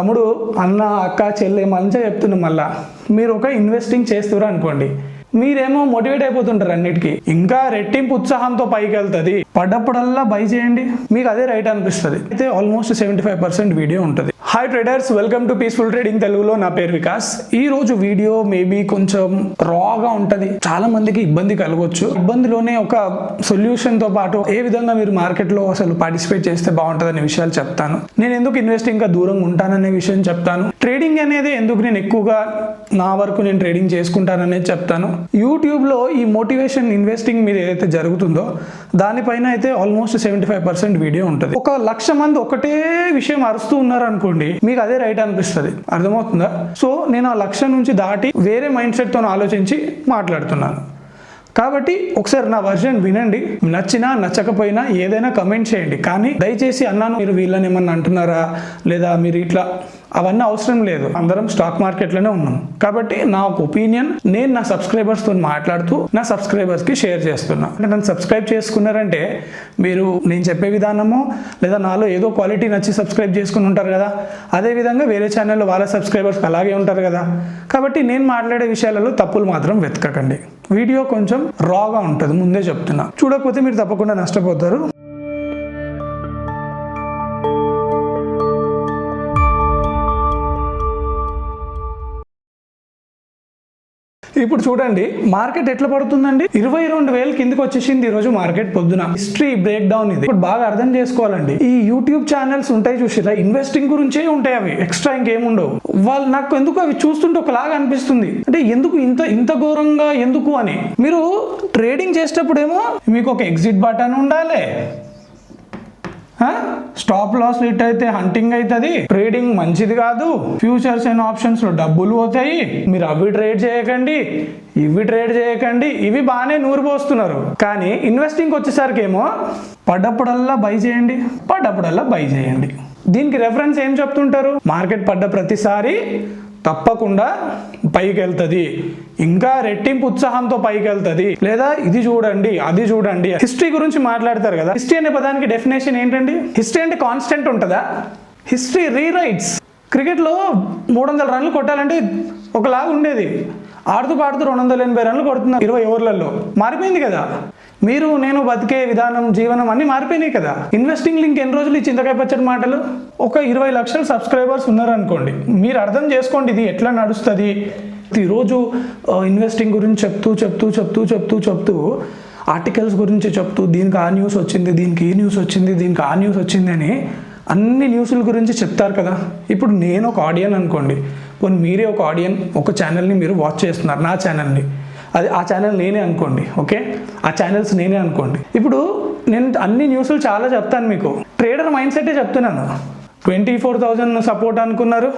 తమ్ముడు అన్న అక్క చెల్లె మంచిగా చెప్తున్నాం మళ్ళా. మీరు ఒక ఇన్వెస్టింగ్ చేస్తున్నారు అనుకోండి. మీరేమో మోటివేట్ అయిపోతుంటారు అన్నిటికీ. ఇంకా రెట్టింపు ఉత్సాహంతో పైకి వెళ్తుంది. పడ్డప్పుడల్లా బై చేయండి. మీకు అదే రైట్ అనిపిస్తుంది. అయితే almost seventy five percent video ఉంటుంది hi traders welcome to peaceful trading తెలుగులో నా పేరు వికాస్. ఈ రోజు వీడియో మేబీ కొంచెం రాగా ఉంటది. చాలా మందికి ఇబ్బంది కలగవచ్చు ఇబ్బందిలోనే ఒక సొల్యూషన్తో పాటు ఏ విధంగా మీరు మార్కెట్లో అసలు పార్టిసిపేట్ చేస్తే బాగుంటుంది అనే విషయాలు చెప్తాను. నేను ఎందుకు ఇన్వెస్టింగ్ ఇంకా దూరంగా ఉంటాననే విషయం చెప్తాను. ట్రేడింగ్ అనేది ఎందుకు నేను ఎక్కువగా నా వరకు నేను ట్రేడింగ్ చేసుకుంటాననేది చెప్తాను. యూట్యూబ్లో ఈ మోటివేషన్ ఇన్వెస్టింగ్ మీద ఏదైతే జరుగుతుందో దానిపైన అయితే almost seventy five percent video ఉంటుంది. ఒక లక్ష మంది ఒకటే విషయం అరుస్తూ ఉన్నారు అనుకోండి మీకు అదే రైట్ అనిపిస్తుంది. అర్థమవుతుందా? సో నేను ఆ లక్ష నుంచి దాటి వేరే మైండ్ సెట్తో ఆలోచించి మాట్లాడుతున్నాను. కాబట్టి ఒకసారి నా వర్షన్ వినండి. నచ్చినా నచ్చకపోయినా ఏదైనా కమెంట్ చేయండి. కానీ దయచేసి అన్నాను మీరు వీళ్ళని ఏమన్నా అంటున్నారా? లేదా మీరు ఇట్లా అవన్నీ అవసరం లేదు. అందరం స్టాక్ మార్కెట్లోనే ఉన్నాం. కాబట్టి నా ఒక ఒపీనియన్ నేను నా సబ్స్క్రైబర్స్తో మాట్లాడుతూ నా సబ్స్క్రైబర్స్కి షేర్ చేస్తున్నా. అంటే నన్ను సబ్స్క్రైబ్ చేసుకున్నారంటే మీరు నేను చెప్పే విధానము లేదా నాలో ఏదో క్వాలిటీ నచ్చి సబ్స్క్రైబ్ చేసుకుని ఉంటారు కదా అదే విధంగా వేరే ఛానల్లో వాళ్ళ సబ్స్క్రైబర్స్ అలాగే ఉంటారు కదా. కాబట్టి నేను మాట్లాడే విషయాలలో తప్పులు మాత్రం వెతకకండి. వీడియో కొంచెం రాగా ఉంటుంది ముందే చెప్తున్నా. చూడకపోతే మీరు తప్పకుండా నష్టపోతారు. ఇప్పుడు చూడండి మార్కెట్ ఎట్లా పడుతుందండి? ఇరవై రెండు వేలు కిందకి వచ్చేసింది ఈ రోజు మార్కెట్ పొద్దున. హిస్టరీ బ్రేక్ డౌన్ ఇది. ఇప్పుడు బాగా అర్థం చేసుకోవాలండి. ఈ యూట్యూబ్ ఛానల్స్ ఉంటాయి చూసిరా ఇన్వెస్టింగ్ గురించే ఉంటాయి అవి. ఎక్స్ట్రా ఇంకేముండవు వాళ్ళు నాకు ఎందుకు అవి చూస్తుంటే ఒకలాగా అనిపిస్తుంది? అంటే ఎందుకు ఇంత ఇంత ఘోరంగా ఎందుకు అని. మీరు ట్రేడింగ్ చేసేటప్పుడేమో మీకు ఒక ఎగ్జిట్ బటన్ ఉండాలి. స్టాప్ లాస్ లిట్ అయితే హంటింగ్ అవుతుంది ట్రేడింగ్ మంచిది కాదు. ఫ్యూచర్స్ అండ్ ఆప్షన్స్లో డబ్బులు పోతాయి. మీరు అవి ట్రేడ్ చేయకండి. ఇవి ట్రేడ్ చేయకండి. ఇవి బాగానే నూరు పోస్తున్నారు. కానీ ఇన్వెస్టింగ్ వచ్చేసరికి ఏమో పడ్డప్పుడల్లా బై చేయండి. పడ్డప్పుడల్లా బై చేయండి. దీనికి రెఫరెన్స్ ఏం చెప్తుంటారు? మార్కెట్ పడ్డ ప్రతిసారి తప్పకుండా పైకి వెళ్తుంది ఇంకా రెట్టింపు ఉత్సాహంతో పైకి వెళ్తుంది లేదా ఇది చూడండి అది చూడండి. హిస్టరీ గురించి మాట్లాడతారు కదా. హిస్టరీ అనే పదానికి డెఫినేషన్ ఏంటండి? హిస్టరీ అంటే కాన్స్టెంట్ ఉంటుందా? హిస్టరీ రీరైట్స్ క్రికెట్లో మూడు వందల రన్లు కొట్టాలంటే ఒకలాగా ఉండేది. ఆడుతూ పాడుతూ రెండు వందల ఎనభై రన్లు కొడుతున్నారు ఇరవై ఓవర్లలో. మారిపోయింది కదా. మీరు నేను బతికే విధానం జీవనం అన్ని మారిపోయినాయి కదా. ఇన్వెస్టింగ్ లింక్ ఎన్ని రోజులు ఈ చింతకాయ పచ్చడి మాటలు? ఒక ఇరవై లక్షల సబ్స్క్రైబర్స్ ఉన్నారనుకోండి. మీరు అర్థం చేసుకోండి ఇది ఎట్లా నడుస్తుంది. ప్రతిరోజు ఇన్వెస్టింగ్ గురించి చెప్తూ చెప్తూ చెప్తూ చెప్తూ చెప్తూ ఆర్టికల్స్ గురించి చెప్తూ దీనికి ఆ న్యూస్ వచ్చింది దీనికి ఈ న్యూస్ వచ్చింది దీనికి ఆ న్యూస్ వచ్చింది అని అన్ని న్యూస్ల గురించి చెప్తారు కదా. ఇప్పుడు నేను ఒక ఆడియన్ అనుకోండి. పోనీ మీరే ఒక ఆడియన్ ఒక ఛానల్ని మీరు వాచ్ చేస్తున్నారు నా ఛానల్ని అది ఆ ఛానల్ నేనే అనుకోండి ఓకే ఆ ఛానల్స్ నేనే అనుకోండి. ఇప్పుడు నేను అన్ని న్యూస్లు చాలా చెప్తాను మీకు. ట్రేడర్ మైండ్ సెటే చెప్తున్నాను. ట్వంటీ ఫోర్ థౌజండ్ సపోర్ట్ అనుకున్నారు.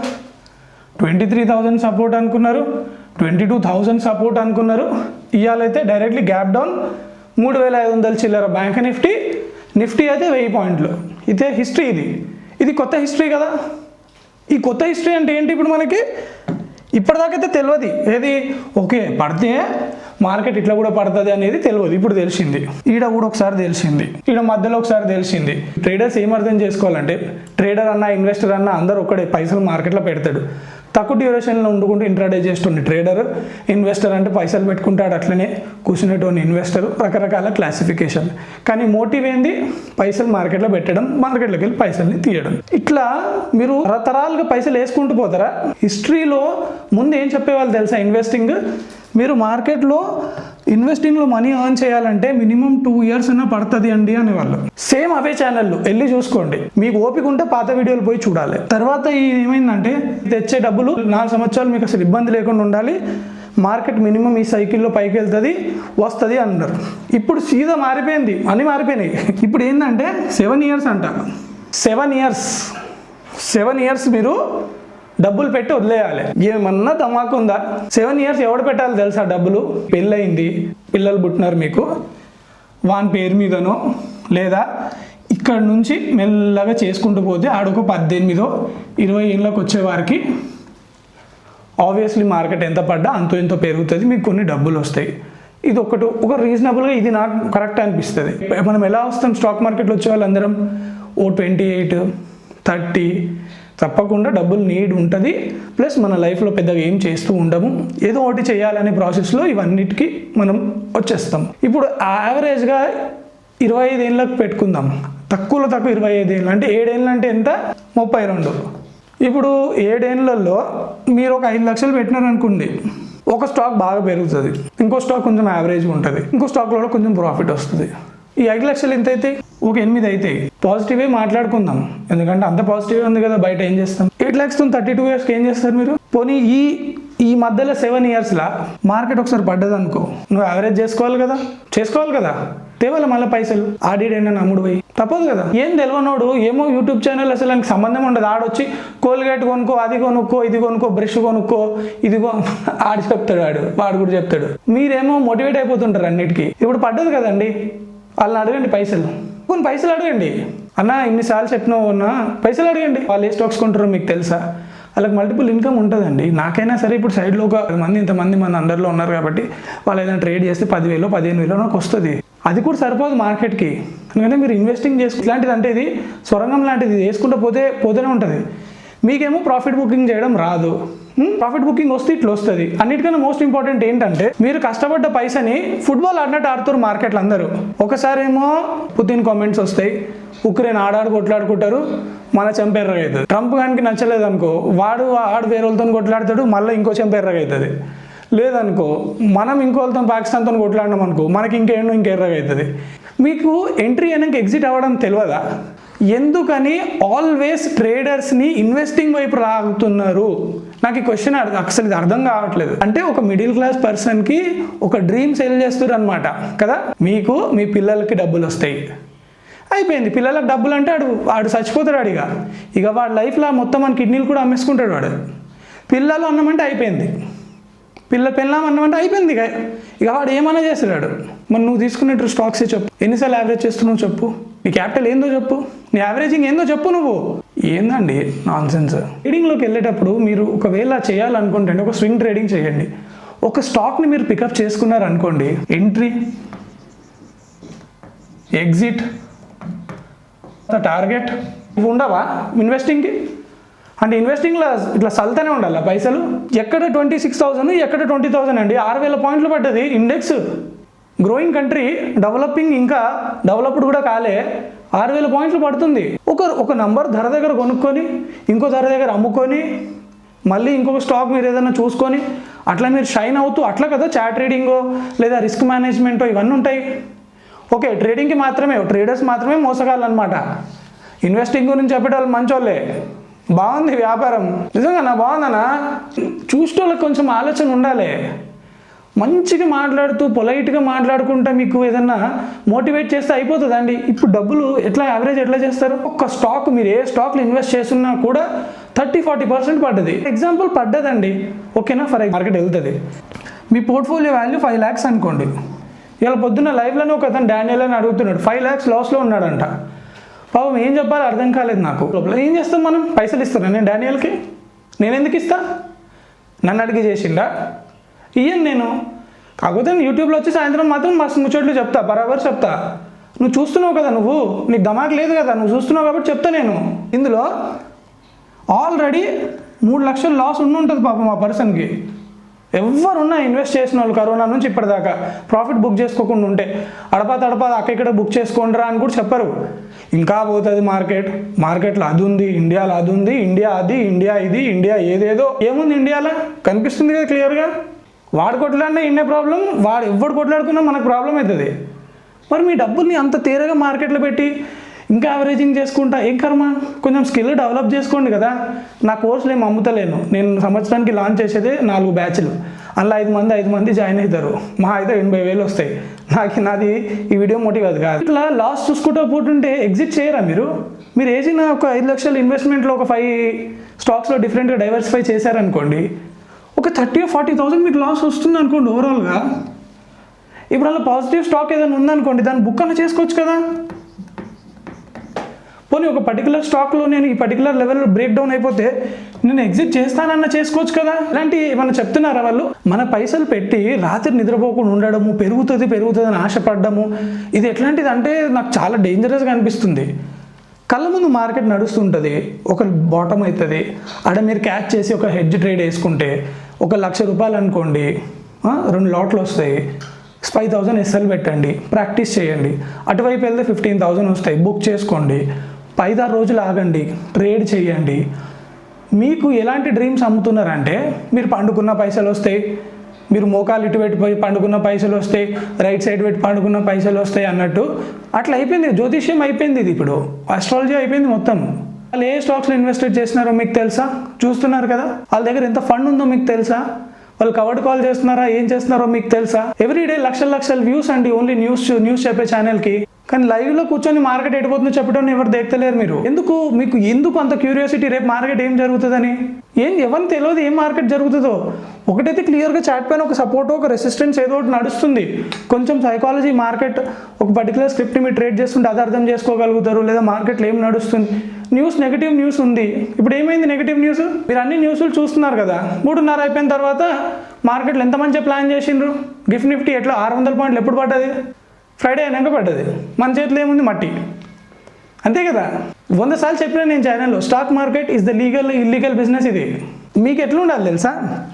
ట్వంటీ త్రీ థౌజండ్ సపోర్ట్ అనుకున్నారు. ట్వంటీ టూ థౌజండ్ సపోర్ట్ అనుకున్నారు. ఇవాళైతే డైరెక్ట్లీ గ్యాప్ డౌన్ మూడు వేల ఐదు వందల చిల్లర బ్యాంక్ నిఫ్టీ నిఫ్టీ అయితే వెయ్యి పాయింట్లు. ఇదే హిస్టరీ ఇది. ఇది కొత్త హిస్టరీ కదా. ఈ కొత్త హిస్టరీ అంటే ఏంటి ఇప్పుడు మనకి? ఇప్పటిదాకైతే తెలియదు ఏది? ఓకే పడితే మార్కెట్ ఇట్లా కూడా పడుతుంది అనేది తెలియదు ఇప్పుడు తెలిసింది. ఈడ కూడా ఒకసారి తెలిసింది. ఈడ మధ్యలో ఒకసారి తెలిసింది. ట్రేడర్స్ ఏం అర్థం చేసుకోవాలంటే ట్రేడర్ అన్న ఇన్వెస్టర్ అన్న అందరూ ఒక్కడే పైసలు మార్కెట్లో పెడతాడు. తక్కువ డ్యూరేషన్లో ఉండుకుంటూ ఇంట్రాడే చేస్తుండే ట్రేడర్ ఇన్వెస్టర్ అంటే పైసలు పెట్టుకుంటాడు అట్లనే కూర్చునేటోని ఇన్వెస్టర్ రకరకాల క్లాసిఫికేషన్ కానీ మోటివ్ ఏంది? పైసలు మార్కెట్లో పెట్టడం మార్కెట్లోకి వెళ్ళి పైసల్ని తీయడం. ఇట్లా మీరు తరతరాలుగా పైసలు వేసుకుంటూ పోతారా? హిస్టరీలో ముందు ఏం చెప్పేవాళ్ళు తెలుసా? ఇన్వెస్టింగ్ మీరు మార్కెట్లో ఇన్వెస్టింగ్లో మనీ ఎర్న్ చేయాలంటే మినిమం టూ ఇయర్స్ అయినా పడుతుంది అండి అనేవాళ్ళు సేమ్ అవే ఛానళ్ళు వెళ్ళి చూసుకోండి. మీకు ఓపిక ఉంటే పాత వీడియోలు పోయి చూడాలి. తర్వాత ఏమైందంటే తెచ్చే డబ్బులు నాలుగు సంవత్సరాలు మీకు అసలు ఇబ్బంది లేకుండా ఉండాలి. మార్కెట్ మినిమం ఈ సైకిల్లో పైకి వెళ్తుంది వస్తుంది అన్నారు. ఇప్పుడు సీదా మారిపోయింది అన్నీ మారిపోయినాయి. ఇప్పుడు ఏంటంటే సెవెన్ ఇయర్స్ అంట. సెవెన్ ఇయర్స్ సెవెన్ ఇయర్స్ మీరు డబ్బులు పెట్టి వదిలేయాలి. ఏమన్నా ధమాకు ఉందా సెవెన్ ఇయర్స్ ఎవడు పెట్టాలి తెలుసా డబ్బులు? పెళ్ళయింది. పిల్లలు పుట్టినారు మీకు. వాని పేరు మీదనో లేదా ఇక్కడ నుంచి మెల్లగా చేసుకుంటూ పోతే ఆడొక పద్దెనిమిదో ఇరవై ఏళ్ళకి వచ్చేవారికి ఆబ్వియస్లీ మార్కెట్ ఎంత పడ్డా అంతో ఎంతో పెరుగుతుంది మీకు కొన్ని డబ్బులు వస్తాయి. ఇది ఒకటి ఒక రీజనబుల్గా ఇది నాకు కరెక్ట్ అనిపిస్తుంది. మనం ఎలా వస్తాం? స్టాక్ మార్కెట్లో వచ్చే వాళ్ళందరం ఓ ట్వంటీ ఎయిట్ థర్టీ తప్పకుండా డబ్బులు నీడ్ ఉంటుంది. ప్లస్ మన లైఫ్లో పెద్దగా ఏం చేస్తూ ఉండము. ఏదో ఒకటి చేయాలనే ప్రాసెస్లో ఇవన్నిటికీ మనం వచ్చేస్తాం. ఇప్పుడు యావరేజ్గా ఇరవై ఐదేళ్ళకు పెట్టుకుందాం. తక్కువలో తక్కువ ఇరవై ఐదు అంటే ఏడేళ్ళు అంటే ఎంత? ముప్పై రెండు. ఇప్పుడు ఏడేళ్ళలో మీరు ఒక ఐదు లక్షలు పెట్టినారనుకోండి ఒక స్టాక్ బాగా పెరుగుతుంది. ఇంకో స్టాక్ కొంచెం యావరేజ్గా ఉంటుంది. ఇంకో స్టాక్లో కొంచెం ప్రాఫిట్ వస్తుంది. ఈ ఐదు లక్షలు ఎంత అయితే ఒక ఎనిమిది అయితే. పాజిటివే మాట్లాడుకుందాం. ఎందుకంటే అంత పాజిటివ్ ఉంది కదా బయట ఏం చేస్తాం? ఎయిట్ ల్యాక్స్ థర్టీ టూ ఇయర్స్కి ఏం చేస్తారు మీరు? పోనీ ఈ ఈ మధ్యలో సెవెన్ ఇయర్స్లో మార్కెట్ ఒకసారి పడ్డది అనుకో. నువ్వు యావరేజ్ చేసుకోవాలి కదా? చేసుకోవాలి కదా? తేవాలి మళ్ళీ పైసలు? ఆడిడైనా నమ్ముడు పోయి? తప్పదు కదా? ఏం తెలియనోడు ఏమో యూట్యూబ్ ఛానల్ అసలు ఆయనకి సంబంధం ఉండదు. ఆడొచ్చి కోల్గేట్ కొనుక్కో అది కొనుక్కో ఇది కొనుక్కో బ్రష్ కొనుక్కో ఇది కొ ఆడి చెప్తాడు ఆడు వాడు కూడా చెప్తాడు. మీరేమో మోటివేట్ అయిపోతుంటారు అన్నిటికీ. ఇప్పుడు పడ్డది కదండి? వాళ్ళని అడగండి పైసలు. కొన్ని పైసలు అడగండి. అన్న ఇన్నిసార్లు చెప్పినావు అన్న పైసలు అడగండి. వాళ్ళు ఏ స్టాక్స్ కొంటారో మీకు తెలుసా? వాళ్ళకి మల్టిపుల్ ఇన్కమ్ ఉంటుందండి. నాకైనా సరే ఇప్పుడు సైడ్లో ఒక మంది ఇంతమంది మన అండర్లో ఉన్నారు కాబట్టి వాళ్ళు ఏదైనా ట్రేడ్ చేస్తే పదివేలు పదిహేను వేలు నాకు వస్తుంది. అది కూడా సరిపోదు మార్కెట్కి. ఎందుకంటే మీరు ఇన్వెస్టింగ్ చేసుకు ఇలాంటిది అంటే ఇది సొరంగం లాంటిది. వేసుకుంటూ పోతే పోతూనే ఉంటుంది. మీకేమో ప్రాఫిట్ బుకింగ్ చేయడం రాదు. Hmm? ప్రాఫిట్ బుకింగ్ వస్తే ఇట్లా వస్తుంది. అన్నిటికన్నా మోస్ట్ ఇంపార్టెంట్ ఏంటంటే మీరు కష్టపడ్డ పైసని ఫుట్బాల్ ఆడినట్టు ఆడుతారు మార్కెట్లు అందరూ. ఒకసారి ఏమో పుతిన్ కామెంట్స్ వస్తాయి. ఉక్రెయిన్ ఆడాడు కొట్లాడుకుంటారు మన చెంపెర్రగా అవుతుంది ట్రంప్ గానికి నచ్చలేదు అనుకో వాడు ఆడు వేరే వాళ్ళతో కొట్లాడతాడు మళ్ళీ ఇంకో చెంపెర్రగా అవుతుంది లేదనుకో మనం ఇంకోళ్ళతో పాకిస్తాన్తో కొట్లాడినాం అనుకో మనకి ఇంకేంటో ఇంకెర్రగా అవుతుంది మీకు ఎంట్రీ అయినాక ఎగ్జిట్ అవ్వడం తెలియదా ఎందుకని ఆల్వేస్ ట్రేడర్స్ని ఇన్వెస్టింగ్ వైపు రాగుతున్నారు నాకు ఈ క్వశ్చన్ అసలు ఇది అర్థం కావట్లేదు. అంటే ఒక మిడిల్ క్లాస్ పర్సన్కి ఒక డ్రీమ్ సెల్ చేస్తారు అనమాట కదా? మీకు మీ పిల్లలకి డబ్బులు వస్తాయి. అయిపోయింది. పిల్లలకు డబ్బులు అంటే ఆడు వాడు చచ్చిపోతాడు ఆడిగా ఇక వాడి లైఫ్లో మొత్తం మన కిడ్నీలు కూడా అమ్మేసుకుంటాడు వాడు. పిల్లలు అన్నమంటే అయిపోయింది. పిల్ల పెళ్ళాం అయిపోయింది ఇక. ఇక వాడు ఏమన్నా చేస్తున్నాడు? మరి నువ్వు తీసుకున్నట్టు స్టాక్సే చెప్పు. ఎన్నిసార్లు యావరేజ్ చేస్తున్నావు చెప్పు. నీ క్యాపిటల్ ఏందో చెప్పు. నీ యావరేజింగ్ ఏందో చెప్పు నువ్వు. ఏందండి నాన్ సెన్స్ ట్రేడింగ్లోకి వెళ్ళేటప్పుడు మీరు ఒకవేళ చేయాలనుకుంటే ఒక స్వింగ్ ట్రేడింగ్ చేయండి. ఒక స్టాక్ని మీరు పికప్ చేసుకున్నారు అనుకోండి ఎంట్రీ ఎగ్జిట్ టార్గెట్ ఉండవా? ఇన్వెస్టింగ్కి అంటే ఇన్వెస్టింగ్లో ఇట్లా సల్తనే ఉండాలి పైసలు. ఎక్కడ ట్వంటీ సిక్స్ థౌసండ్ ఎక్కడ ట్వంటీ థౌసండ్ అండి. ఆరు వేల పాయింట్లు పడ్డది. ఇండెక్స్ గ్రోయింగ్ కంట్రీ డెవలపింగ్ ఇంకా డెవలప్డ్ కూడా కాలే. ఆరు వేల పాయింట్లు పడుతుంది. ఒక ఒక నంబర్ ధర దగ్గర కొనుక్కొని ఇంకో ధర దగ్గర అమ్ముకొని మళ్ళీ ఇంకొక స్టాక్ మీరు ఏదైనా చూసుకొని అట్లా మీరు షైన్ అవుతూ అట్లా కదా చాట్ ట్రేడింగో లేదా రిస్క్ మేనేజ్మెంటో ఇవన్నీ ఉంటాయి. ఓకే ట్రేడింగ్కి మాత్రమే ట్రేడర్స్ మాత్రమే మోసగాళ్ళు అనమాట ఇన్వెస్టింగ్ గురించి చెప్పేటోళ్ళు మంచోళ్ళే. బాగుంది వ్యాపారం. నిజంగా బాగుందనా చూసేటోళ్ళకి కొంచెం ఆలోచన ఉండాలి. మంచిగా మాట్లాడుతూ పొలైట్గా మాట్లాడుకుంటా మీకు ఏదన్నా మోటివేట్ చేస్తే అయిపోతుందండి ఇప్పుడు డబ్బులు ఎట్లా యావరేజ్ ఎట్లా చేస్తారు? ఒక్క స్టాక్ మీరు ఏ స్టాక్లో ఇన్వెస్ట్ చేస్తున్నా కూడా థర్టీ ఫార్టీ పర్సెంట్ పడ్డది. ఎగ్జాంపుల్ పడ్డదండి. ఓకేనా? ఫర్ మార్కెట్ వెళ్తుంది. మీ పోర్ట్ఫోలియో వాల్యూ ఫైవ్ ల్యాక్స్ అనుకోండి. ఇలా పొద్దున్న లైవ్లోనే ఒక అతను డానియల్ అని అడుగుతున్నాడు. ఫైవ్ ల్యాక్స్ లాస్లో ఉన్నాడంట. పాపం ఏం చెప్పాలో అర్థం కాలేదు నాకు. లోపల ఏం చేస్తాం మనం? పైసలు ఇస్తాను నేను డానియల్కి? నేను ఎందుకు ఇస్తా? నన్ను అడిగి చేసిండా? ఇయ్యను నేను. కాకపోతే నేను యూట్యూబ్లో వచ్చి సాయంత్రం మాత్రం మస్తు ముచ్చట్లు చెప్తా. బరాబర్ చెప్తా. నువ్వు చూస్తున్నావు కదా నువ్వు? నీకు దమాక్ లేదు కదా. నువ్వు చూస్తున్నావు కాబట్టి చెప్తా నేను. ఇందులో ఆల్రెడీ మూడు లక్షలు లాస్ ఉండి ఉంటుంది పాపం ఆ పర్సన్కి. ఎవరున్నా ఇన్వెస్ట్ చేసిన వాళ్ళు కరోనా నుంచి ఇప్పటిదాకా. ప్రాఫిట్ బుక్ చేసుకోకుండా ఉంటే. అడపా తడపా అక్కడ ఇక్కడ బుక్ చేసుకోండిరా అని కూడా చెప్పరు. ఇంకా పోతుంది మార్కెట్. మార్కెట్లో అది ఉంది ఇండియాలో అది ఉంది ఇండియా అది ఇండియా ఇది ఇండియా ఏదేదో. ఏముంది ఇండియాలో? కనిపిస్తుంది కదా క్లియర్గా? వాడు కొట్లాడినా ఇండియా ప్రాబ్లం వాడు ఎవడు కొట్లాడుకున్నా మనకు ప్రాబ్లం అవుతుంది. మరి మీ డబ్బుల్ని అంత తీరగా మార్కెట్లో పెట్టి ఇంకా యావరేజింగ్ చేసుకుంటా. ఏం కర్మ? కొంచెం స్కిల్ డెవలప్ చేసుకోండి కదా. నా కోర్సులు ఏం అమ్ముతలేను నేను సంవత్సరానికి లాంచ్ చేసేదే నాలుగు బ్యాచ్లు అందులో ఐదు మంది ఐదు మంది జాయిన్ అవుతారు మా అయితే ఎనభై వేలు వస్తాయి. నాకు నాది ఈ వీడియో మోటివ్ అది కాదు. ఇట్లా లాస్ చూసుకుంటూ పోతుంటే ఎగ్జిట్ చేయరా మీరు? మీరు వేసిన ఒక ఐదు లక్షల ఇన్వెస్ట్మెంట్లో ఒక ఫైవ్ స్టాక్స్లో డిఫరెంట్గా డైవర్సిఫై చేశారనుకోండి ఒక థర్టీ ఫార్టీ థౌసండ్ మీకు లాస్ వస్తుంది అనుకోండి ఓవరాల్గా ఇప్పుడు అలా పాజిటివ్ స్టాక్ ఏదైనా ఉందనుకోండి దాన్ని బుక్ అన్న చేసుకోవచ్చు కదా. పోనీ ఒక పర్టికులర్ స్టాక్లో నేను ఈ పర్టికులర్ లెవెల్ బ్రేక్ డౌన్ అయిపోతే నేను ఎగ్జిట్ చేస్తానన్న చేసుకోవచ్చు కదా? ఇలాంటి ఏమైనా చెప్తున్నారా వాళ్ళు? మన పైసలు పెట్టి రాత్రి నిద్రపోకుండా ఉండడము పెరుగుతుంది పెరుగుతుంది అని ఆశపడ్డము ఇది ఎట్లాంటిది అంటే నాకు చాలా డేంజరస్గా అనిపిస్తుంది. కళ్ళ ముందు మార్కెట్ నడుస్తుంటుంది ఒక బాటమ్ అవుతుంది ఆడ మీరు క్యాచ్ చేసి ఒక హెడ్జ్ ట్రేడ్ వేసుకుంటే ఒక లక్ష రూపాయలు అనుకోండి రెండు లాట్లు వస్తాయి ఫైవ్ థౌజండ్ ఎస్ఎల్ పెట్టండి ప్రాక్టీస్ చేయండి. అటువైపు వెళ్తే ఫిఫ్టీన్ థౌజండ్ వస్తాయి బుక్ చేసుకోండి. ఐదారు రోజులు ఆగండి ట్రేడ్ చేయండి. మీకు ఎలాంటి డ్రీమ్స్ అమ్ముతున్నారంటే మీరు పండుకున్న పైసలు వస్తాయి మీరు మోకాలు ఇటు పెట్టి పోయి పండుకున్న పైసలు వస్తాయి రైట్ సైడ్ పెట్టి పండుకున్న పైసలు వస్తాయి అన్నట్టు అట్లా అయిపోయింది జ్యోతిష్యం అయిపోయింది ఇది ఇప్పుడు. ఆస్ట్రాలజీ అయిపోయింది మొత్తం. వాళ్ళు ఏ స్టాక్స్లో ఇన్వెస్ట్ చేస్తున్నారో మీకు తెలుసా? చూస్తున్నారు కదా? వాళ్ళ దగ్గర ఎంత ఫండ్ ఉందో మీకు తెలుసా? వాళ్ళు కవర్డ్ కాల్ చేస్తున్నారా? ఏం చేస్తున్నారో మీకు తెలుసా? ఎవ్రీ డే లక్షల లక్షల వ్యూస్ అండి ఓన్లీ న్యూస్ న్యూస్ చెప్పే ఛానల్కి కానీ లైవ్లో కూర్చొని మార్కెట్ ఎడిపోతుందో చెప్పడం ఎవరు దేక్తలేరు మీరు? ఎందుకు? మీకు ఎందుకు అంత క్యూరియాసిటీ రేపు మార్కెట్ ఏం జరుగుతుందని? ఏం ఎవరిని తెలియదు ఏం మార్కెట్ జరుగుతుందో. ఒకటైతే క్లియర్గా చాట్ పైన ఒక సపోర్ట్ ఒక రెసిస్టెన్స్ ఏదో ఒకటి నడుస్తుంది. కొంచెం సైకాలజీ మార్కెట్ ఒక పర్టికులర్ స్క్రిప్ట్ మీరు ట్రేడ్ చేస్తుంటే అది అర్థం చేసుకోగలుగుతారు లేదా మార్కెట్లో ఏం నడుస్తుంది. న్యూస్ నెగిటివ్ న్యూస్ ఉంది. ఇప్పుడు ఏమైంది నెగిటివ్ న్యూస్ మీరు అన్ని న్యూస్లు చూస్తున్నారు కదా. మూడున్నర అయిపోయిన తర్వాత మార్కెట్లో ఎంత మంచిగా ప్లాన్ చేసిండ్రు? గిఫ్ట్ నిఫ్టీ ఎట్లా? ఆరు వందల పాయింట్లు ఎప్పుడు పడ్డది? ఫ్రైడే అయినాక పడ్డది. మన చేతిలో ఏముంది? మట్టి. అంతే కదా? వంద సార్లు చెప్పిన నేను ఛానల్లో stock market is the legal illegal business ఇది. మీకు ఎట్లా ఉండాలి తెలుసా?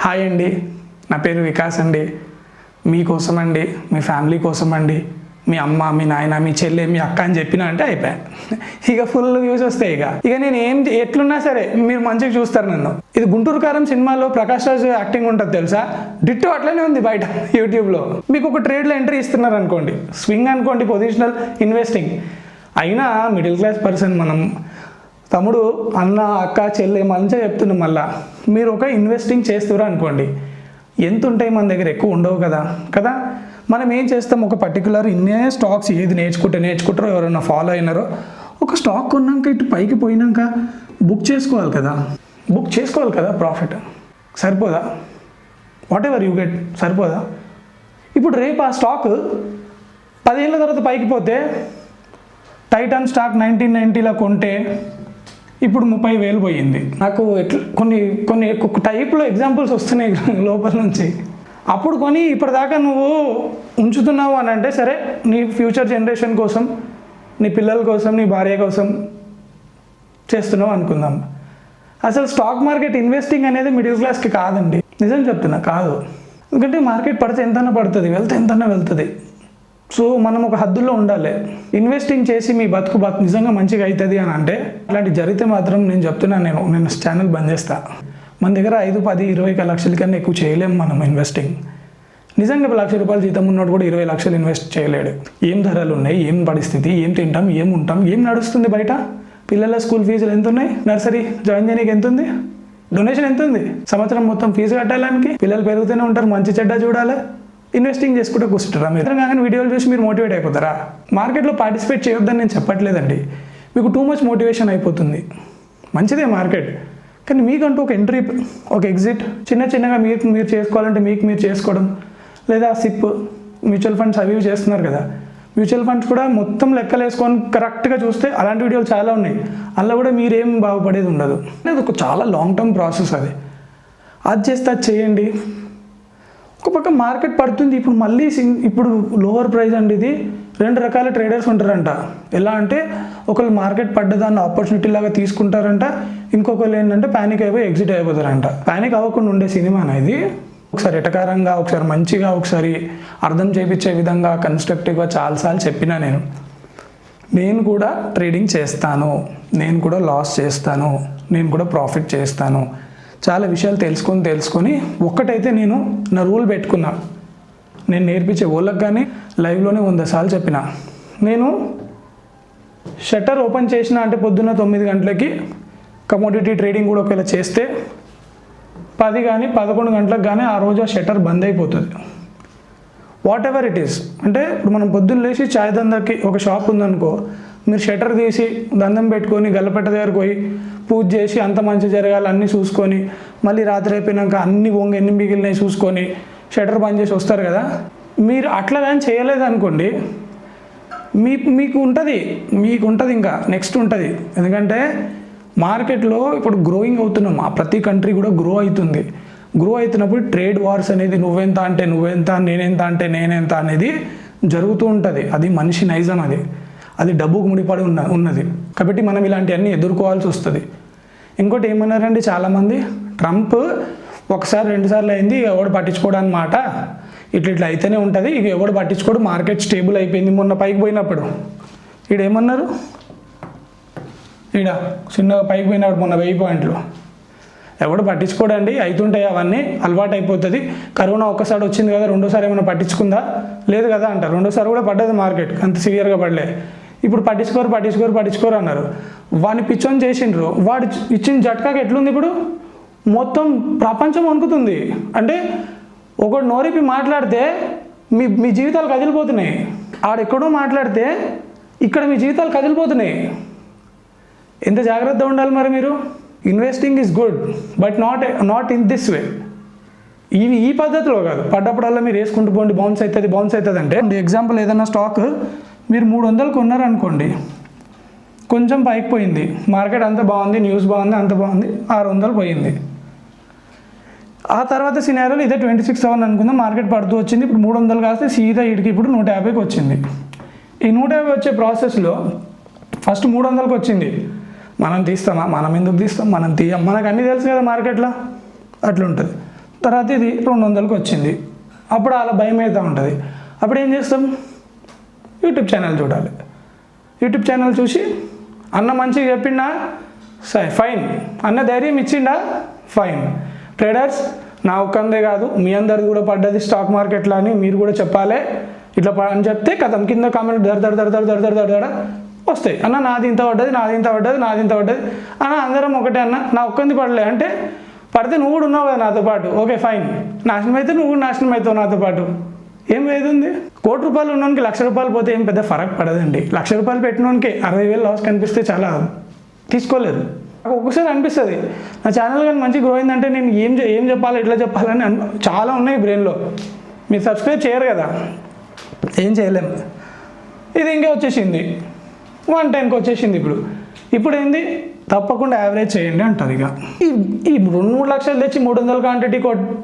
హాయ్ అండి. నా పేరు వికాస్ అండి. మీకోసం అండి మీ ఫ్యామిలీ కోసం అండి మీ అమ్మ మీ నాయన మీ చెల్లి మీ అక్క అని చెప్పిన అంటే అయిపోయా. ఇక ఫుల్ వ్యూస్ వస్తాయి ఇక. ఇక నేను ఏం ఎట్లున్నా సరే మీరు మంచిగా చూస్తారు నన్ను. ఇది గుంటూరు కారం సినిమాలో ప్రకాష్ రాజ్ యాక్టింగ్ ఉంటుంది తెలుసా? డిట్టు అట్లనే ఉంది బయట యూట్యూబ్లో. మీకు ఒక ట్రేడ్లో ఎంట్రీ ఇస్తున్నారు అనుకోండి. స్వింగ్ అనుకోండి పొజిషనల్ ఇన్వెస్టింగ్. అయినా మిడిల్ క్లాస్ పర్సన్ మనం తమ్ముడు అన్న అక్క చెల్లె మంచిగా చెప్తున్నాం మళ్ళా. మీరు ఒక ఇన్వెస్టింగ్ చేస్తున్నారు అనుకోండి. ఎంత ఉంటాయి మన దగ్గర? ఎక్కువ ఉండవు కదా. కదా? మనం ఏం చేస్తాం? ఒక పర్టికులర్ ఇన్నే స్టాక్స్ ఏది నేర్చుకుంటే నేర్చుకుంటారో ఎవరైనా ఫాలో అయినారో ఒక స్టాక్ కొన్నాక ఇటు పైకి పోయినాక బుక్ చేసుకోవాలి కదా. బుక్ చేసుకోవాలి కదా ప్రాఫిట్ సరిపోదా? వాట్ ఎవర్ యూ గెట్ సరిపోదా? ఇప్పుడు రేపు ఆ స్టాక్ పదిహేళ్ళ తర్వాత పైకి పోతే టైటాన్ స్టాక్ నైన్టీన్ నైంటీలో కొంటే ఇప్పుడు ముప్పై వేలు పోయింది. నాకు ఎట్లా కొన్ని కొన్ని టైప్లో ఎగ్జాంపుల్స్ వస్తున్నాయి లోపల నుంచి. అప్పుడు కొని ఇప్పటిదాకా నువ్వు ఉంచుతున్నావు అని అంటే సరే నీ ఫ్యూచర్ జనరేషన్ కోసం నీ పిల్లల కోసం నీ భార్య కోసం చేస్తున్నావు అనుకుందాం. అసలు స్టాక్ మార్కెట్ ఇన్వెస్టింగ్ అనేది మిడిల్ క్లాస్కి కాదండి. నిజం చెప్తున్నా కాదు. ఎందుకంటే మార్కెట్ పడితే ఎంతైనా పడుతుంది వెళ్తే ఎంతైనా వెళ్తుంది. సో మనం ఒక హద్దుల్లో ఉండాలి. ఇన్వెస్టింగ్ చేసి మీ బతుకు బతు నిజంగా మంచిగా అవుతుంది అని అంటే అలాంటి జరిగితే మాత్రం నేను చెప్తున్నాను నేను నేను ఛానల్ బంద్ చేస్తా. మన దగ్గర ఐదు పది ఇరవై లక్షల కన్నా ఎక్కువ చేయలేము మనం ఇన్వెస్టింగ్ నిజంగా లక్ష రూపాయలు జీతం ఉన్నోడు కూడా ఇరవై లక్షలు ఇన్వెస్ట్ చేయలేడు. ఏం ధరలు ఉన్నాయి? ఏం పరిస్థితి? ఏం తింటాం? ఏం ఉంటాం? ఏం నడుస్తుంది బయట? పిల్లల స్కూల్ ఫీజులు ఎంత ఉన్నాయి నర్సరీ జాయిన్ చేయడానికి ఎంత ఉంది డొనేషన్ ఎంత ఉంది సంవత్సరం మొత్తం ఫీజు కట్టాలానికి? పిల్లలు పెరుగుతూనే ఉంటారు మంచి చెడ్డ చూడాలి? ఇన్వెస్టింగ్ చేసుకుంటే కూర్చుంటారా మీరు? కానీ వీడియోలు చూసి మీరు మోటివేట్ అయిపోతారా? మార్కెట్లో పార్టిసిపేట్ చేయొద్దని నేను చెప్పట్లేదండి. మీకు టూ మచ్ మోటివేషన్ అయిపోతుంది. మంచిదే మార్కెట్ కానీ మీకంటూ ఒక ఎంట్రీ ఒక ఎగ్జిట్ చిన్న చిన్నగా మీరు మీరు చేసుకోవాలంటే మీకు మీరు చేసుకోవడం లేదా సిప్ మ్యూచువల్ ఫండ్స్ అవి చేస్తున్నారు కదా. మ్యూచువల్ ఫండ్స్ కూడా మొత్తం లెక్కలు వేసుకొని కరెక్ట్గా చూస్తే అలాంటి వీడియోలు చాలా ఉన్నాయి. అందులో కూడా మీరేం బాగుపడేది ఉండదు. అది ఒక చాలా లాంగ్ టర్మ్ ప్రాసెస్ అది. అది చేస్తే అది చేయండి. ఒక పక్క మార్కెట్ పడుతుంది ఇప్పుడు మళ్ళీ సింగ్ ఇప్పుడు లోవర్ ప్రైస్ అండి ఇది. రెండు రకాల ట్రేడర్స్ ఉంటారంట. ఎలా అంటే ఒకళ్ళు మార్కెట్ పడ్డదాన్ని ఆపర్చునిటీ లాగా తీసుకుంటారంట ఇంకొకళ్ళు ఏంటంటే ప్యానిక్ అయిపోయి ఎగ్జిట్ అయిపోతారంట. ప్యానిక్ అవ్వకుండా ఉండే సినిమా అనేది ఒకసారి ఎటకారంగా ఒకసారి మంచిగా ఒకసారి అర్థం చేపించే విధంగా కన్స్ట్రక్టివ్గా చాలాసార్లు చెప్పినా నేను. నేను కూడా ట్రేడింగ్ చేస్తాను. నేను కూడా లాస్ చేస్తాను. నేను కూడా ప్రాఫిట్ చేస్తాను. చాలా విషయాలు తెలుసుకొని తెలుసుకొని ఒక్కటైతే నేను నా రూల్ పెట్టుకున్నా. నేను నేర్పించే వాళ్ళకి కానీ లైవ్లోనే వంద సార్లు చెప్పిన. నేను షట్టర్ ఓపెన్ చేసిన అంటే పొద్దున్న తొమ్మిది గంటలకి కమోడిటీ ట్రేడింగ్ కూడా ఒకవేళ చేస్తే పది కానీ పదకొండు గంటలకు కానీ ఆ రోజు ఆ షట్టర్ బంద్ అయిపోతుంది. వాట్ ఎవర్ ఇట్ ఈస్ అంటే ఇప్పుడు మనం పొద్దున్న లేచి చాయ్ దందాకి ఒక షాప్ ఉందనుకో మీరు షట్టర్ తీసి దండం పెట్టుకొని గల్లపెట్ట దగ్గరకు పోయి పూజ చేసి అంత మంచి జరగాలి అన్నీ చూసుకొని మళ్ళీ రాత్రి అయిపోయినాక అన్ని వంగ ఎన్ని మిగిలినాయి చూసుకొని షట్టర్ బంద్ చేసి వస్తారు కదా. మీరు అట్లా కానీ చేయలేదనుకోండి మీ మీకు ఉంటుంది మీకు ఉంటుంది ఇంకా నెక్స్ట్ ఉంటుంది. ఎందుకంటే మార్కెట్లో ఇప్పుడు గ్రోయింగ్ అవుతున్నాం. ఆ ప్రతి కంట్రీ కూడా గ్రో అవుతుంది. గ్రో అవుతున్నప్పుడు ట్రేడ్ వార్స్ అనేది నువ్వెంత అంటే నువ్వెంత నేనెంత అంటే నేనెంత అనేది జరుగుతూ ఉంటుంది. అది మనిషి నైజం అది. అది డబ్బుకు ముడిపడి ఉన్న ఉన్నది. కాబట్టి మనం ఇలాంటివన్నీ ఎదుర్కోవాల్సి వస్తుంది. ఇంకోటి ఏమన్నారండి చాలామంది? ట్రంప్ ఒకసారి రెండుసార్లు అయింది ఎవడు పట్టించుకోవడం మాట ఇట్లా ఇట్లా అయితేనే ఉంటుంది. ఇక ఎవడు పట్టించుకోడు. మార్కెట్ స్టేబుల్ అయిపోయింది మొన్న పైకి పోయినప్పుడు. ఈడ ఏమన్నారు ఈడ చిన్నగా పైకి పోయినప్పుడు మొన్న వెయ్యి పాయింట్లు. ఎవడు పట్టించుకోడండి. అవుతుంటాయి అవన్నీ. అలవాటు అయిపోతుంది. కరోనా ఒక్కసారి వచ్చింది కదా రెండోసారి ఏమైనా పట్టించుకుందా? లేదు కదా అంటారు రెండోసారి కూడా పడ్డది మార్కెట్. అంత సివియర్గా పడలే. ఇప్పుడు పట్టించుకోరు పట్టించుకోరు పట్టించుకోరు అన్నారు. వాడిని పిచ్చోని చేసిండ్రు. వాడు ఇచ్చిన జట్కాకి ఎట్లుంది ఇప్పుడు? మొత్తం ప్రపంచం వణుకుతుంది. అంటే ఒకడు నోరిపి మాట్లాడితే మీ మీ జీవితాలు కదిలిపోతున్నాయి. ఆడెక్కడో మాట్లాడితే ఇక్కడ మీ జీవితాలు కదిలిపోతున్నాయి. ఎంత జాగ్రత్త ఉండాలి మరి మీరు? Investing is good but not not in this way ఇవి ఈ పద్ధతిలో కాదు. పడ్డప్పుడల్లా మీరు వేసుకుంటూ పోండి బౌన్స్ అవుతుంది బౌన్స్ అవుతుంది అంటే. ఎగ్జాంపుల్ ఏదైనా స్టాక్ మీరు మూడు వందలు కొన్నారనుకోండి కొంచెం పైకి పోయింది. మార్కెట్ అంత బాగుంది న్యూస్ బాగుంది అంత బాగుంది ఆరు వందలు పోయింది. ఆ తర్వాత సినారీలో ఇదే ట్వంటీ సిక్స్ థౌసండ్ అనుకుందాం. మార్కెట్ పడుతూ వచ్చింది. ఇప్పుడు మూడు వందలు కాస్తే సీదా ఇటుకి ఇప్పుడు నూట యాభైకి వచ్చింది. ఈ నూట యాభై వచ్చే ప్రాసెస్లో ఫస్ట్ మూడు వందలకి వచ్చింది. మనం తీస్తామా? మనం ఎందుకు తీస్తాం? మనం తీయం. మనకు అన్నీ తెలుసు కదా మార్కెట్లో. అట్లుంటుంది. తర్వాత ఇది రెండు వందలకి వచ్చింది. అప్పుడు అలా భయం అవుతూ ఉంటుంది. అప్పుడు ఏం చేస్తాం? యూట్యూబ్ ఛానల్ చూడాలి. యూట్యూబ్ ఛానల్ చూసి అన్న మంచిగా చెప్పిండా? సరే ఫైన్ అన్న ధైర్యం ఇచ్చిండా? ఫైన్ ట్రేడర్స్ నా ఒక్కందే కాదు మీ అందరిది కూడా పడ్డది స్టాక్ మార్కెట్లో అని మీరు కూడా చెప్పాలి. ఇట్లా అని చెప్తే కథం. కింద కామెంట్ ధర ధర ధర ధర ధర ధర ధర వస్తాయి. అన్న నాది ఇంత పడ్డది నాది ఇంత పడ్డది నాది ఇంత పడ్డది. అన్న అందరం ఒకటే అన్న నా ఒక్కంది పడలే. అంటే పడితే నువ్వు కూడా ఉన్నావు కదా నాతో పాటు. Okay fine. నాశనం అయితే నువ్వు నాశనం అవుతావు నాతో పాటు. ఏం లేదుంది కోటి రూపాయలు ఉన్నోనికి లక్ష రూపాయలు పోతే ఏం పెద్ద ఫరక్ పడదండి. లక్ష రూపాయలు పెట్టినోనికి అరవై వేలు లాస్ కనిపిస్తే చాలా తీసుకోలేదు. నాకు ఒక్కసారి అనిపిస్తుంది. నా ఛానల్ కానీ మంచి గ్రో అయిందంటే నేను ఏం ఏం చెప్పాలి ఎట్లా చెప్పాలని చాలా ఉన్నాయి బ్రెయిన్లో మీరు సబ్స్క్రైబ్ చేయరు కదా? ఏం చేయలేము ఇది ఇంకా వచ్చేసింది. వన్ టైంకి వచ్చేసింది ఇప్పుడు. ఇప్పుడు ఏంది? తప్పకుండా యావరేజ్ చేయండి అంటారు ఇక. ఈ ఈ రెండు మూడు లక్షలు తెచ్చి మూడు వందల క్వాంటిటీ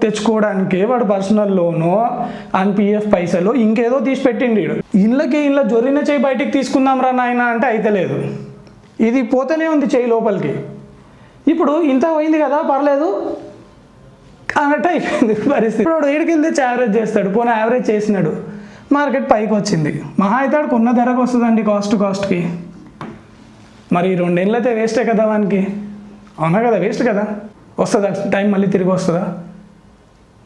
తెచ్చుకోవడానికి వాడు పర్సనల్ లోను అండ్ పిఎఫ్ పైసలు ఇంకేదో తీసి పెట్టిండి ఇళ్ళకి ఇళ్ళ జొరిన చేయి బయటికి తీసుకుందాం రా నాయన అంటే అయితే లేదు. ఇది పోతూనే ఉంది చేయి లోపలికి. ఇప్పుడు ఇంత పోయింది కదా పర్లేదు. అన్నట్టు అయిపోయింది పరిస్థితి. ఇప్పుడు ఏడికి వెళ్ళి యావరేజ్ చేస్తాడు పోనీ యావరేజ్ చేసినాడు. మార్కెట్ పైకి వచ్చింది. మహా అయితే ఆడికి ఉన్న ధరకు వస్తుందండి కాస్ట్ కాస్ట్కి మరి ఈ రెండేళ్ళు అయితే వేస్టే కదా వానికి. అవునా కదా వేస్ట్ కదా. వస్తుందా? టైం మళ్ళీ తిరిగి వస్తుందా?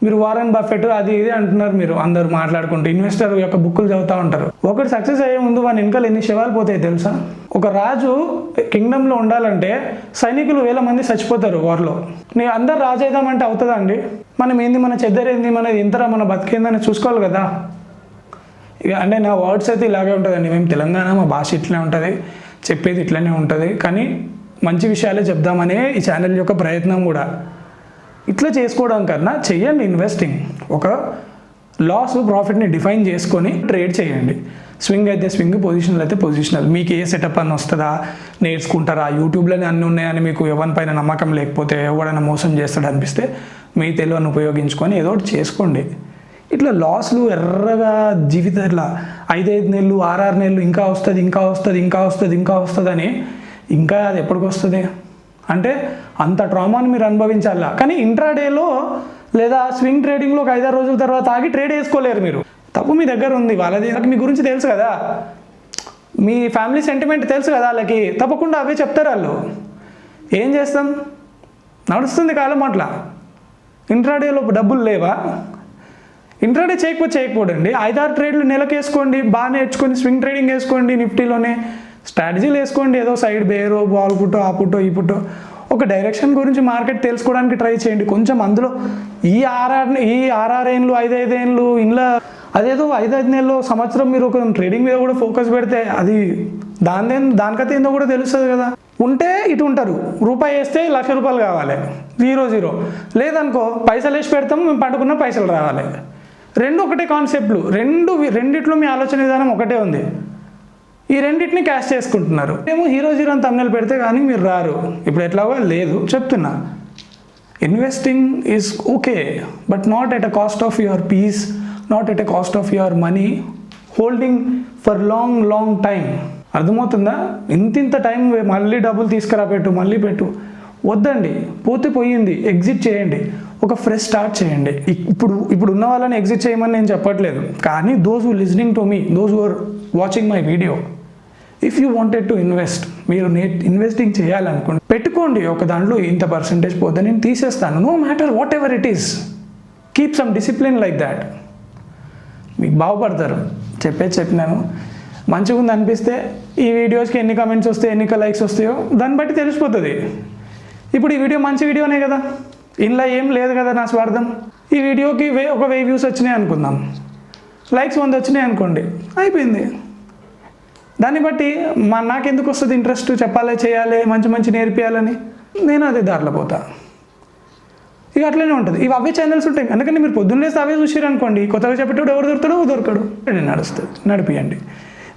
మీరు వారన్ బఫెట్ అది ఇది అంటున్నారు మీరు అందరు మాట్లాడుకుంటూ ఇన్వెస్టర్ యొక్క బుక్కులు చదువుతూ ఉంటారు. ఒకటి సక్సెస్ అయ్యే ముందు వాని వెనకాల ఎన్ని శవాలు పోతాయి తెలుసా? ఒక రాజు కింగ్డంలో ఉండాలంటే సైనికులు వేల మంది చచ్చిపోతారు వార్లో నీ అందరు రాజు అవుదామంటే అవుతుందా అండి? మనం ఏంది మన చెద్దరేంది మన ఇంతరా మన బతికేందని చూసుకోవాలి కదా. ఇక అంటే నా వర్డ్స్ అయితే ఇలాగే ఉంటుందండి. మేము తెలంగాణ మా భాష ఇట్లనే ఉంటుంది చెప్పేది ఇట్లనే ఉంటుంది. కానీ మంచి విషయాలే చెప్దామనే ఈ ఛానల్ యొక్క ప్రయత్నం కూడా. ఇట్లా చేసుకోవడం కన్నా చెయ్యండి ఇన్వెస్టింగ్ ఒక లాస్ ప్రాఫిట్ని డిఫైన్ చేసుకొని ట్రేడ్ చేయండి. స్వింగ్ అయితే స్వింగ్ పొజిషనల్ అయితే పొజిషనల్ మీకు ఏ సెటప్ అని వస్తుందా? నేర్చుకుంటారా? యూట్యూబ్లోనే అన్నీ ఉన్నాయని మీకు ఎవరి పైన నమ్మకం లేకపోతే ఎవడైనా మోసం చేస్తాడు అనిపిస్తే మీ తెలివని ఉపయోగించుకొని ఏదో ఒకటి చేసుకోండి. ఇట్లా లాస్లు ఎర్రగా జీవిత ఇట్లా ఐదైదు నెలలు ఆరారు నెలలు ఇంకా వస్తుంది ఇంకా వస్తుంది ఇంకా వస్తుంది ఇంకా వస్తుంది అని ఇంకా అది ఎప్పటికి వస్తుంది అంటే అంత ట్రామాని మీరు అనుభవించాలా? కానీ ఇంట్రాడేలో లేదా స్వింగ్ ట్రేడింగ్లో ఒక ఐదారు రోజుల తర్వాత ఆగి ట్రేడ్ వేసుకోలేరు మీరు. తప్పు మీ దగ్గర ఉంది. వాళ్ళది మీ గురించి తెలుసు కదా. మీ ఫ్యామిలీ సెంటిమెంట్ తెలుసు కదా వాళ్ళకి. తప్పకుండా అవే చెప్తారు వాళ్ళు. ఏం చేస్తాం? నడుస్తుంది కాలం అట్లా. ఇంట్రాడేలో డబ్బులు లేవా? ఇంట్రాడే చేయకపోతే చేయకపోడండి ఐదారు ట్రేడ్లు నెలకేసుకోండి బాగా నేర్చుకొని స్వింగ్ ట్రేడింగ్ వేసుకోండి నిఫ్టీలోనే స్ట్రాటజీలు వేసుకోండి. ఏదో సైడ్ బేరో బాల్ పుట్టో ఆ పుట్టో ఈ పుట్టో. ఒక డైరెక్షన్ గురించి మార్కెట్ తెలుసుకోవడానికి ట్రై చేయండి. కొంచెం అందులో ఈ ఆర్ఆర్ ఈ ఆర్ఆర్ఏన్లు ఐదైదేన్లు ఇంట్లో అదేదో ఐదు ఐదు నెలలు సంవత్సరం మీరు ఒక ట్రేడింగ్ మీద కూడా ఫోకస్ పెడితే అది దాని దానికైతే ఏందో కూడా తెలుస్తుంది కదా. ఉంటే ఇటు ఉంటారు. రూపాయి వేస్తే లక్ష రూపాయలు కావాలి. Zero zero. లేదనుకో పైసలు వేసి పెడతాము మేము పండుకున్న పైసలు రావాలి. రెండు ఒకటే కాన్సెప్ట్లు. రెండు రెండిట్లో మీ ఆలోచన విధానం ఒకటే ఉంది. ఈ రెండింటిని క్యాష్ చేసుకుంటున్నారు. మేము హీరో జీరో అని తమ్నెల్ పెడితే కానీ మీరు రారు. ఇప్పుడు ఎట్లాగో లేదు. చెప్తున్నా. Investing is okay but not at a cost of your peace not at a cost of your money holding for long long time అర్థమవుతుందా? ఇంత ఇంత టైం మళ్ళీ డబ్బులు తీసుకురా పెట్టు మళ్ళీ పెట్టు. వద్దండి. పోతే పోయింది. ఎగ్జిట్ చేయండి. ఒక ఫ్రెష్ స్టార్ట్ చేయండి. ఇప్పుడు ఇప్పుడు ఉన్న వాళ్ళని ఎగ్జిట్ చేయమని నేను చెప్పట్లేదు. కానీ those who listening to me those who are watching my video if you wanted to invest మీరు నేట్ ఇన్వెస్టింగ్ చేయాలనుకోండి పెట్టుకోండి. ఒక దాంట్లో ఇంత పర్సంటేజ్ పోతే నేను తీసేస్తాను. No matter whatever it is keep some discipline like that మీకు బాగుపడతారు. చెప్పే చెప్పినాను. మంచిగా ఉంది అనిపిస్తే ఈ వీడియోస్కి ఎన్ని కమెంట్స్ వస్తాయి ఎన్ని లైక్స్ వస్తాయో దాన్ని బట్టి తెలిసిపోతుంది. ఇప్పుడు ఈ వీడియో మంచి వీడియోనే కదా. ఇందులో ఏం లేదు కదా నా స్వార్థం. ఈ వీడియోకి వే ఒక వెయ్యి వ్యూస్ వచ్చినాయి అనుకుందాం. లైక్స్ వంద వచ్చినాయి అనుకోండి. అయిపోయింది. దాన్ని బట్టి మా నాకెందుకు వస్తుంది ఇంట్రెస్ట్ చెప్పాలి చేయాలి? మంచి మంచి నేర్పియాలని? నేను అదే దారిలో పోతా. ఇక అట్లనే ఉంటుంది. ఇవి అవే ఛానల్స్ ఉంటాయి. అందుకని మీరు పొద్దున్నే అవే చూసారు అనుకోండి కొత్తగా చెప్పేటప్పుడు ఎవరు దొరుకుతాడో దొరకడు. నేను నడుస్తుంది నడిపియండి.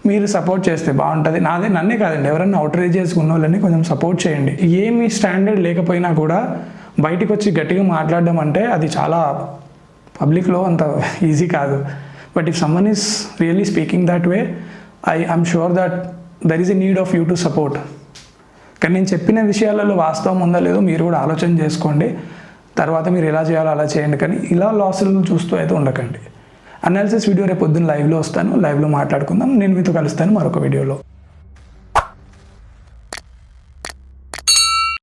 మీరు సపోర్ట్ చేస్తే బాగుంటుంది. నాదే నన్నే కాదండి ఎవరన్నా అవుటరేజ్ చేసుకున్న వాళ్ళని కొంచెం సపోర్ట్ చేయండి. ఏమి స్టాండర్డ్ లేకపోయినా కూడా బయటికి వచ్చి గట్టిగా మాట్లాడడం అంటే అది చాలా పబ్లిక్లో అంత ఈజీ కాదు. But if someone is really speaking that way I I'm sure that there is a need of you to support కానీ నేను చెప్పిన విషయాలలో వాస్తవం ఉందా లేదో మీరు కూడా ఆలోచన చేసుకోండి. తర్వాత మీరు ఎలా చేయాలో అలా చేయండి. కానీ ఇలా లాసులను చూస్తూ అయితే ఉండకండి. అనాలిసిస్ వీడియో రేపు పొద్దున్న లైవ్లో వస్తాను. లైవ్లో మాట్లాడుకుందాం. నేను మీతో కలుస్తాను మరొక వీడియోలో